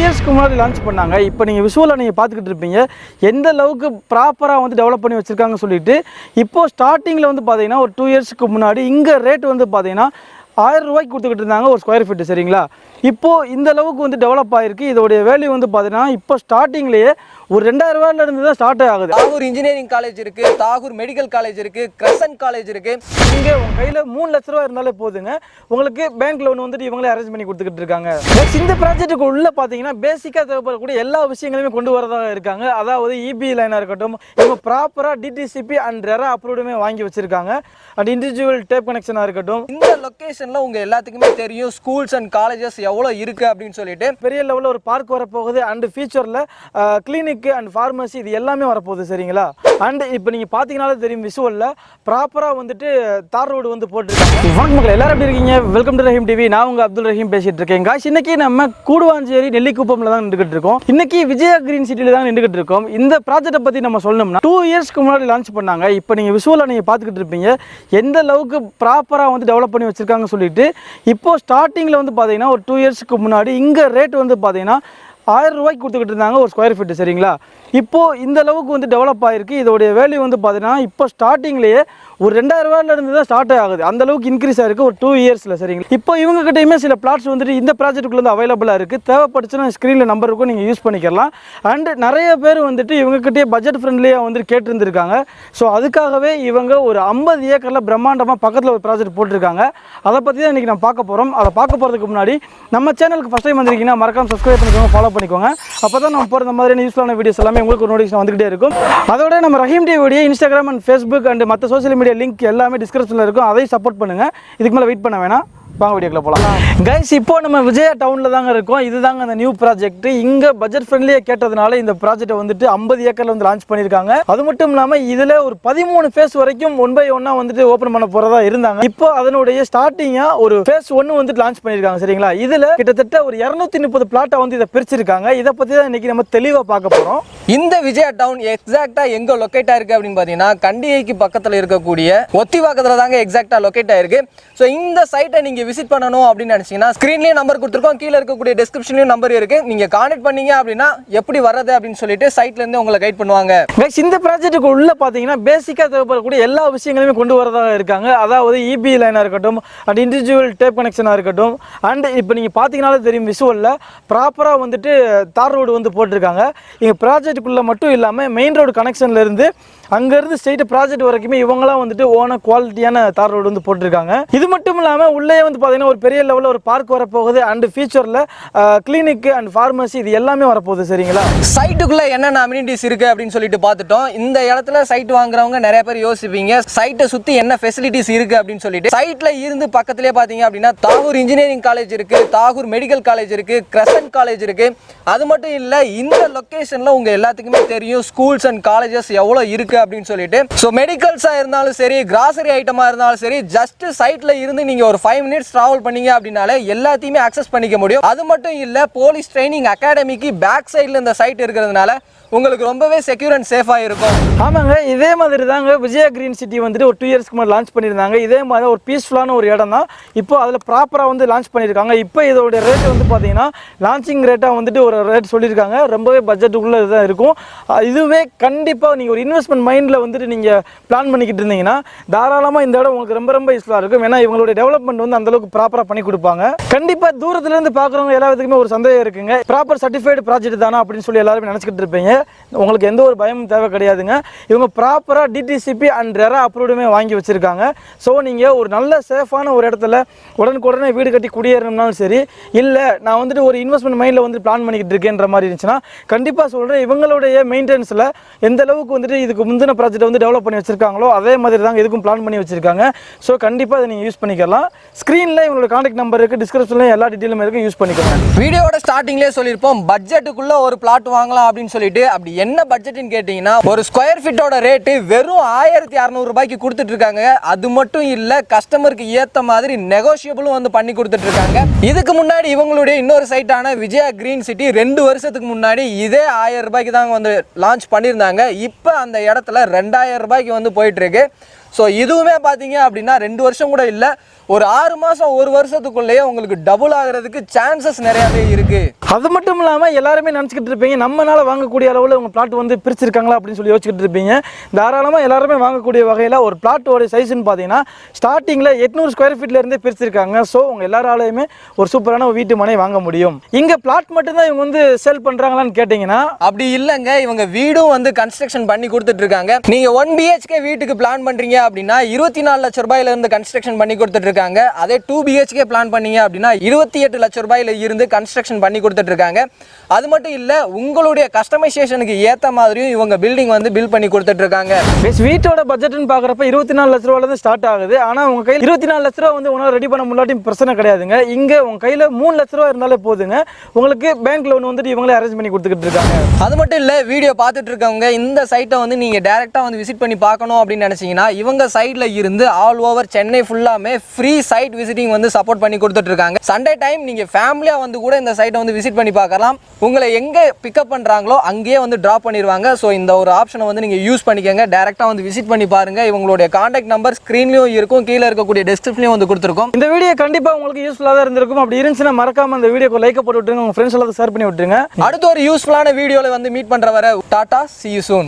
இயர்ஸ்க்கு முன்னாடி லான்ச் பண்ணாங்க. இப்போ நீங்கள் விஷுவலாக நீங்கள் பார்த்துக்கிட்டு இருப்பீங்க. எந்த அளவுக்கு ப்ராப்பராக வந்து டெவலப் பண்ணி வச்சுருக்காங்கன்னு சொல்லிட்டு இப்போ ஸ்டார்டிங்கில் வந்து பார்த்தீங்கன்னா ஒரு டூ இயர்ஸ்க்கு முன்னாடி இங்கே ரேட் வந்து பார்த்தீங்கன்னா ஆயிரம் ரூபாய்க்கு கொடுத்துக்கிட்டு இருந்தாங்க ஒரு ஸ்கொயர் ஃபீட் சரிங்களா? இப்போது இந்த அளவுக்கு வந்து டெவலப் ஆகிருக்கு இதோடைய வேல்யூ வந்து பார்த்தீங்கன்னா இப்போ ஸ்டார்டிங்லேயே ஒரு ரெண்டாயிரம் ரூபாயில இருந்து தான் ஸ்டார்ட் ஆகுது. தாகூர் இன்ஜினியரிங் காலேஜ் இருக்கு தாகூர் மெடிக்கல் காலேஜ் இருக்கு கிரசன்ட் காலேஜ் இருக்கு. இங்கே உங்கள் கையில் மூணு லட்ச ரூபா இருந்தாலே போதுங்க. உங்களுக்கு பேங்க் லோன் வந்துட்டு இவங்களே அரேஞ்ச் பண்ணி கொடுத்துக்கிட்டு இருக்காங்க. இந்த ப்ராஜெக்ட்டுக்கு உள்ள பார்த்தீங்கன்னா பேசிக்காக தேவைப்படக்கூடிய எல்லா விஷயங்களுமே கொண்டு வரதாக இருக்காங்க. அதாவது E இபி லைனாக இருக்கட்டும் இவங்க ப்ராப்பராக டிடிசிபி அண்ட் ரெரா அப்ரூவ்டுமே வாங்கி வச்சிருக்காங்க. அண்ட் இண்டிவிஜுவல் டேப் கனெக்ஷனாக இருக்கட்டும். இந்த லொகேஷன்ல உங்க எல்லாத்துக்குமே தெரியும் ஸ்கூல்ஸ் அண்ட் காலேஜஸ் எவ்வளவு இருக்கு அப்படின்னு சொல்லிட்டு. பெரிய லெவலில் ஒரு பார்க் வரப்போகுது. அண்ட் ஃபியூச்சரில் கிளினிக் அண்ட் ஃபார்மசி இது எல்லாமே வரப்போகுது சரிங்களா? அண்ட் இப்போ நீங்கள் பார்த்தீங்கனாலே தெரியும் விஷுவலில் ப்ராப்பராக வந்துட்டு தார் ரோடு வந்து போட்டிருக்காங்க. வணக்கம் மக்கள் எல்லாரும் எப்படி இருக்கீங்க? வெல்கம் டு ரஹீம் டிவி நான் உங்கள் அப்துல் ரஹீம் பேசிகிட்டு இருக்கேன். காஷ் இன்றைக்கி நம்ம கூடுவாஞ்சேரி நெல்லிக்குப்பம்ல தான் நின்றுக்கிட்டு இருக்கோம். இன்றைக்கி விஜயா கிரீன் சிட்டியில் தான் நின்றுக்கிட்டு இருக்கோம். இந்த ப்ராஜெக்ட்டை பற்றி நம்ம சொல்லணும்னா டூ இயர்ஸ்க்கு முன்னாடி லான்ச் பண்ணாங்க. இப்போ நீங்கள் விஷுவலில் நீங்கள் பார்த்துக்கிட்டு இருப்பீங்க. எந்த அளவுக்கு ப்ராப்பராக வந்து டெவலப் பண்ணி வச்சுருக்காங்கன்னு சொல்லிட்டு இப்போ ஸ்டார்டிங்கில் வந்து பார்த்தீங்கன்னா ஒரு டூ இயர்ஸ்க்கு முன்னாடி இங்கே ரேட் வந்து பார்த்தீங்கன்னா ஆயிரம் ரூபாய்க்கு கொடுத்துக்கிட்டு இருந்தாங்க ஒரு ஸ்கொயர் ஃபீட் சரிங்களா? இப்போது இந்த அளவுக்கு வந்து டெவலப் ஆகிருக்கு இதோடைய வேல்யூ வந்து பார்த்தீங்கன்னா இப்போ ஸ்டார்டிங்லேயே ஒரு ரெண்டாயிரம் இருந்து தான் ஸ்டார்ட் ஆகுது. அந்த அளவுக்கு இன்க்ரீஸ் ஆயிருக்கு ஒரு டூ இயர்ஸில் சரிங்களா? இப்போ இவங்க கிட்டயுமே சில பிளாட்ஸ் வந்துட்டு இந்த ப்ராஜெக்ட்டுக்குள்ளே வந்து அவைலபிளாக இருக்குது தேவைப்படுச்சுன்னா ஸ்க்ரீனில் நம்பர் இருக்கும். நீங்கள் யூஸ் பண்ணிக்கலாம். அண்ட் நிறைய பேர் வந்துட்டு இவங்ககிட்டயே பட்ஜெட் ஃப்ரெண்ட்லியாக வந்துட்டு கேட்டிருந்துருக்காங்க. ஸோ அதுக்காகவே இவங்க ஒரு ஐம்பது ஏக்கரில் பிரம்மாண்டமாக பக்கத்தில் ஒரு ப்ராஜெக்ட் போட்டிருக்காங்க. அதை பற்றி தான் இன்றைக்கி நம்ம பார்க்க போகிறோம் அதை பார்க்க போகிறதுக்கு முன்னாடி நம்ம சேனலுக்கு ஃபஸ்ட் டைம் வந்திருக்கீங்கன்னா மறக்காம சப்ஸ்கிரைப் பண்ணிக்கோங்க ஃபாலோ பண்ணிக்கோங்க. அப்போ தான் நம்ம போகிற மாதிரியான யூஸ்ஃபுல்லான வீடியோஸ் எல்லாமே உங்களுக்கு ஒரு நோட்டிஃபிகேஷன் வந்துகிட்டே இருக்கும். அதோட நம்ம ரஹீம் டிவியோடைய இன்ஸ்டாகிராம் அண்ட் ஃபேஸ்புக் அண்ட் மற்ற சோஷியல் மீடியா லிங்க் எல்லாமே டிஸ்கிரிப்ஷனில் இருக்கும். அதையும் சப்போர்ட் பண்ணுங்கள் இதுக்கு மேலே வெயிட் பண்ண வேணாம். வாங்க வீடியோக்குள்ள போகலாம் கைஸ் இப்போ நம்ம விஜயா டவுனில் தாங்க இருக்கோம். இதுதாங்க அந்த நியூ ப்ராஜெக்ட் இங்கே பட்ஜெட் ஃப்ரெண்ட்லியாக கேட்டதுனால இந்த ப்ராஜெக்ட்டை வந்துட்டு ஐம்பது ஏக்கரில் வந்து லான்ச் பண்ணியிருக்காங்க. அது மட்டும் இல்லாமல் இதில் ஒரு பதிமூணு ஃபேஸ் வரைக்கும் ஒன் பை ஒன்னாக வந்துட்டு ஓப்பன் பண்ண போகிறதா இருந்தாங்க. இப்போ அதனுடைய ஸ்டார்டிங்காக ஒரு ஃபேஸ் ஒன்று வந்துட்டு லான்ச் பண்ணியிருக்காங்க சரிங்களா? இதில் கிட்டத்தட்ட ஒரு இரநூத்தி முப்பது பிளாட்டை வந்து இதை பிரிச்சிருக்காங்க. இதை பற்றி தான் இன்றைக்கி நம்ம தெளிவாக பார்க்க போகிறோம் இந்த விஜயா டவுன் எக்ஸாக்டா எங்க லொக்கேட் ஆயிருக்கு அப்படின்னு பாத்தீங்கன்னா கண்டிகைக்கு பக்கத்துல இருக்கக்கூடிய ஒத்திவாக்கத்துல தாங்க எக்ஸாக்டா லொக்கேட் ஆயிருக்கு. ஸோ இந்த சைட்டை நீங்க விசிட் பண்ணணும் அப்படின்னு நினைச்சீங்கன்னா ஸ்கிரீன்லயே நம்பர் கொடுத்துருக்கோம். கீழே இருக்கக்கூடிய டிஸ்கிரிப்ஷன்லயும் நம்பர் இருக்கு. நீங்க கான்டெக்ட் பண்ணீங்க அப்படின்னா எப்படி வர்றது அப்படின்னு சொல்லிட்டு சைட்ல இருந்து உங்களை கைட் பண்ணுவாங்க. நெக்ஸ்ட் இந்த ப்ராஜெக்ட்டுக்கு உள்ள பார்த்தீங்கன்னா பேசிக்காக தேவைப்படக்கூடிய எல்லா விஷயங்களுமே கொண்டு வரதாக இருக்காங்க. அதாவது இபி லைனாக இருக்கட்டும் அண்ட் இண்டிவிஜுவல் டேப் கனெக்ஷனாக இருக்கட்டும் அண்ட் இப்போ நீங்கள் பார்த்தீங்கனாலே தெரியும் விஷுவலில் ப்ராப்பராக வந்துட்டு தார் ரோடு வந்து போட்டிருக்காங்க. இங்கே ப்ராஜெக்ட்டுக்குள்ளே மட்டும் இல்லாமல் மெயின் ரோடு கனெக்ஷன்லேருந்து அங்கேருந்து ஸ்ட்ரெயிட் ப்ராஜெக்ட் வரைக்குமே இவங்களாம் வந்துட்டு ஓன குவாலிட்டியான தார் ரோடு வந்து போட்டிருக்காங்க. இது மட்டும் இல்லாமல் உள்ளே வந்து பார்த்தீங்கன்னா ஒரு பெரிய லெவலில் ஒரு பார்க் வரப்போகுது அண்ட் ஃபியூச்சரில் கிளினிக் அண்ட் ஃபார்மசி இது எல்லாமே வரப்போகுது சரிங்களா? சைட்டுக்குள்ளே என்னென்ன அம்யூனிட்டிஸ் இருக்குது அப்படின்னு சொல்லிட்டு பார்த்துட்டோம். இந்த இடத்துல சைட் வாங்குறவங்க நிறைய பேர் யோசிப்பீங்க. சைட்டை சுற்றி என்ன ஃபெசிலிட்டிஸ் இருக்குது அப்படின்னு சொல்லிட்டு. சைட்டில் இருந்து பக்கத்திலே பார்த்தீங்க அப்படின்னா தாகூர் இன்ஜினியரிங் காலேஜ் இருக்குது தாகூர் மெடிக்கல் காலேஜ் இருக்குது கிரசன்ட் காலேஜ் இருக்குது அது மட்டும் இல்லை இந்த லொக்கேஷனில் உங்கள் எல்லா எல்லாத்துக்குமே தெரியும் ஸ்கூல்ஸ் அண்ட் காலேஜஸ் எவ்வளோ இருக்கு அப்படின்னு சொல்லிட்டு. ஸோ மெடிக்கல்ஸாக இருந்தாலும் சரி கிராசரி ஐட்டமாக இருந்தாலும் சரி ஜஸ்ட் சைட்டில் இருந்து நீங்கள் ஒரு ஃபைவ் மினிட்ஸ் ட்ராவல் பண்ணீங்க அப்படின்னாலே எல்லாத்தையுமே அக்சஸ் பண்ணிக்க முடியும். அது மட்டும் இல்லை போலீஸ் ட்ரைனிங் அகாடமிக்கு பேக் சைடில் இந்த சைட் இருக்கிறதுனால உங்களுக்கு ரொம்பவே செக்யூர் அண்ட் சேஃபாக இருக்கும். ஆமாங்க இதே மாதிரி தாங்க விஜயா கிரீன் சிட்டி வந்துட்டு ஒரு டூ இயர்ஸ்க்கு முன்னாடி லான்ச் பண்ணியிருந்தாங்க. இதே மாதிரி ஒரு பீஸ்ஃபுல்லான ஒரு இடம் தான் இப்போ அதில் ப்ராப்பராக வந்து லான்ச் பண்ணியிருக்காங்க. இப்போ இதோட ரேட் வந்து பார்த்தீங்கன்னா லான்ச்சிங் ரேட்டாக வந்துட்டு ஒரு ரேட் சொல்லியிருக்காங்க. ரொம்பவே பட்ஜெட்டுக்குள்ளே தான் இருக்கும். இதுவே கண்டிப்பாக நீங்கள் ஒரு இன்வெஸ்ட்மெண்ட் மைண்டில் வந்துட்டு நீங்கள் பிளான் பண்ணிக்கிட்டு இருந்தீங்கன்னா தாராளமாக இந்த இடம் உங்களுக்கு ரொம்ப ரொம்ப யூஸ்ஃபுல்லாக இருக்கும். ஏன்னா இவங்களுடைய டெவலப்மெண்ட் வந்து அந்தளவுக்கு ப்ராப்பராக பண்ணி கொடுப்பாங்க. கண்டிப்பாக தூரத்துலேருந்து பார்க்குறவங்க எல்லாத்துக்குமே ஒரு சந்தேகம் இருக்குங்க. ப்ராப்பர் சர்டிஃபைடு ப்ராஜெக்ட் தானா அப்படின்னு சொல்லி எல்லாருமே நினச்சிக்கிட்டு இருப்பீங்க. உங்களுக்கு எந்த ஒரு பயமும் தேவை கிடையாதுங்க. இவங்க ப்ராப்பராக டிடிசிபி அண்ட் ரெரா அப்ரூவ்டுமே வாங்கி வச்சுருக்காங்க. ஸோ நீங்கள் ஒரு நல்ல சேஃபான ஒரு இடத்துல உடனுக்குடனே வீடு கட்டி குடியேறணும்னாலும் சரி இல்லை நான் வந்துட்டு ஒரு இன்வெஸ்ட்மெண்ட் மைண்டில் வந்து பிளான் பண்ணிக்கிட்டு இருக்கேன்ற மாதிரி இருந்துச்சுன்னா கண்டிப்பாக சொல்கிறேன் இவங்களுடைய மெயின்டெனன்ஸில் எந்த அளவுக்கு வந்துட்டு இதுக்கு முந்தின ப்ராஜெக்ட் வந்து டெவலப் பண்ணி வச்சிருக்காங்களோ அதே மாதிரி தாங்க இதுக்கும் பிளான் பண்ணி வச்சிருக்காங்க. ஸோ கண்டிப்பாக இதை நீங்கள் யூஸ் பண்ணிக்கலாம். ஸ்க்ரீனில் இவங்களோட கான்டாக்ட் நம்பர் இருக்குது டிஸ்கிரிப்ஷனில் எல்லா டீட்டெயிலும் இருக்குது யூஸ் பண்ணிக்கோங்க. வீடியோட ஸ்டார்டிங்லேயே சொல்லியிருப்போம் பட்ஜெட்டுக்குள்ள ஒரு பிளாட் வாங்கலாம் அப்படின்னு சொல்லிட்டு. அப்படி என்ன பட்ஜெட்னு கேட்டிங்கன்னா ஒரு ஸ்கொயர் ஃபீட்டோட ரேட்டு வெறும் ஆயிரத்தி அறநூறுபாய்க்கு கொடுத்துட்டு இருக்காங்க அது மட்டும் இல்லை கஸ்டமருக்கு ஏற்ற மாதிரி நெகோஷியபிளும் வந்து பண்ணி கொடுத்துட்டு இருக்காங்க இதுக்கு முன்னாடி இவங்களுடைய இன்னொரு சைட்டான விஜயா கிரீன் சிட்டி ரெண்டு வருஷத்துக்கு முன்னாடி இதே ஆயிரம் ரூபாய்க்கு தாங்க வந்து லான்ச் பண்ணியிருந்தாங்க. இப்போ அந்த இடத்துல ரெண்டாயிரம் ரூபாய்க்கு வந்து போயிட்டு இருக்கு ஸோ இதுவுமே பார்த்தீங்க அப்படின்னா ரெண்டு வருஷம் கூட இல்லை. ஒரு ஆறு மாதம் ஒரு வருஷத்துக்குள்ளேயே உங்களுக்கு டபுள் ஆகிறதுக்கு சான்சஸ் நிறையாவே இருக்குது அது மட்டும் இல்லாமல் எல்லாருமே நினச்சிக்கிட்டு இருப்பீங்க நம்மனால வாங்கக்கூடிய அளவில் உங்கள் பிளாட் வந்து பிரிச்சிருக்காங்களா அப்படின்னு சொல்லி யோசிச்சுக்கிட்டு இருப்பீங்க. தாராளமாக எல்லாருமே வாங்கக்கூடிய வகையில் ஒரு பிளாட்டோட சைஸ்ன்னு பார்த்தீங்கன்னா ஸ்டார்டிங்கில் எட்நூறு ஸ்கொயர் ஃபீட்ல இருந்தே பிரிச்சிருக்காங்க. ஸோ உங்கள் எல்லாராலையுமே ஒரு சூப்பரான ஒரு வீட்டு மனை வாங்க முடியும். இங்கே பிளாட் மட்டும்தான் இவங்க வந்து சேல் பண்ணுறாங்களான்னு கேட்டிங்கன்னா அப்படி இல்லைங்க. இவங்க வீடும் வந்து கன்ஸ்ட்ரக்ஷன் பண்ணி கொடுத்துட்டு இருக்காங்க. நீங்க ஒன் பிஹெச்கே வீட்டுக்கு பிளான் பண்றீங்க அப்படின்னா இருபத்தி நாலு லட்ச ரூபாயில இருந்து கன்ஸ்ட்ரக்ஷன் பண்ணி கொடுத்துட்டு இருக்காங்க அதே டூ பிஹெச்கே பிளான் பண்ணீங்க அப்படின்னா இருபத்தி எட்டு லட்ச ரூபாயில இருந்து கன்ஸ்ட்ரக்ஷன் பண்ணி கொடுத்துட்டு இருக்காங்க அது மட்டும் இல்ல உங்களுடைய கஸ்டமைசேஷனுக்கு ஏத்த மாதிரியும் இவங்க பில்டிங் வந்து பில் பண்ணி கொடுத்துட்டு இருக்காங்க பேஸ் வீட்டோட பட்ஜெட்னு பார்க்குறப்ப இருபத்தி நாலு லட்ச ரூபாயில இருந்து ஸ்டார்ட் ஆகுது. ஆனால் உங்கள் கையில் இருபத்தி நாலு லட்ச ரூபா வந்து உங்களால் ரெடி பண்ண முடியாட்டியும் பிரச்சனை கிடையாதுங்க. இங்கே உங்கள் கையில் மூணு லட்ச ரூபா இருந்தாலே போதுங்க. உங்களுக்கு பேங்க் லோன் வந்துட்டு இவங்களே அரேஞ்ச் பண்ணி கொடுத்துக்கிட்டு இருக்காங்க அது மட்டும் இல்ல வீடியோ பார்த்துட்டு இருக்கவங்க இந்த சைட்டை வந்து நீங்க டைரக்டா வந்து விசிட் பண்ணி பார்க்கணும் அப்படின்னு நினைச்சீங்கன்னா இவங்க சைட்ல இருந்து ஆல் ஓவர் சென்னை ஃபுல்லாமே ஃப்ரீ சைட் விசிட்டிங் வந்து சப்போர்ட் பண்ணி கொடுத்துட்டு இருக்காங்க சண்டே டைம் நீங்க ஃபேமிலியா வந்து கூட இந்த சைட்டை வந்து விசிட் பண்ணி பார்க்கலாம். உங்களை எங்க பிக்கப் பண்றாங்களோ அங்கேயே வந்து டிராப் பண்ணிடுவாங்க ஸோ இந்த ஒரு ஆப்ஷனை வந்து நீங்க யூஸ் பண்ணிக்கோங்க. டைரக்டா வந்து விசிட் பண்ணி பாருங்க. இவங்களுடைய கான்டாக்ட் நம்பர் ஸ்க்ரீன்லயும் இருக்கும். கீழே இருக்கக்கூடிய டெஸ்கிரிப்ஷன்லயும் வந்து கொடுத்துருக்கோம். இந்த வீடியோ கண்டிப்பாக உங்களுக்கு யூஸ்ஃபுல்லாக தான் இருந்திருக்கும். அப்படி இருந்துச்சுன்னா மறக்காம அந்த வீடியோக்கு லைக் போட்டு விட்டுருங்க உங்கள் ஃப்ரெண்ட்ஸ் எல்லாத்தையும் ஷேர் பண்ணி விட்டுருங்க. அடுத்த ஒரு யூஸ்ஃபுல்லான வீடியோல வந்து மீட் பண்ற வர டாடா see you soon.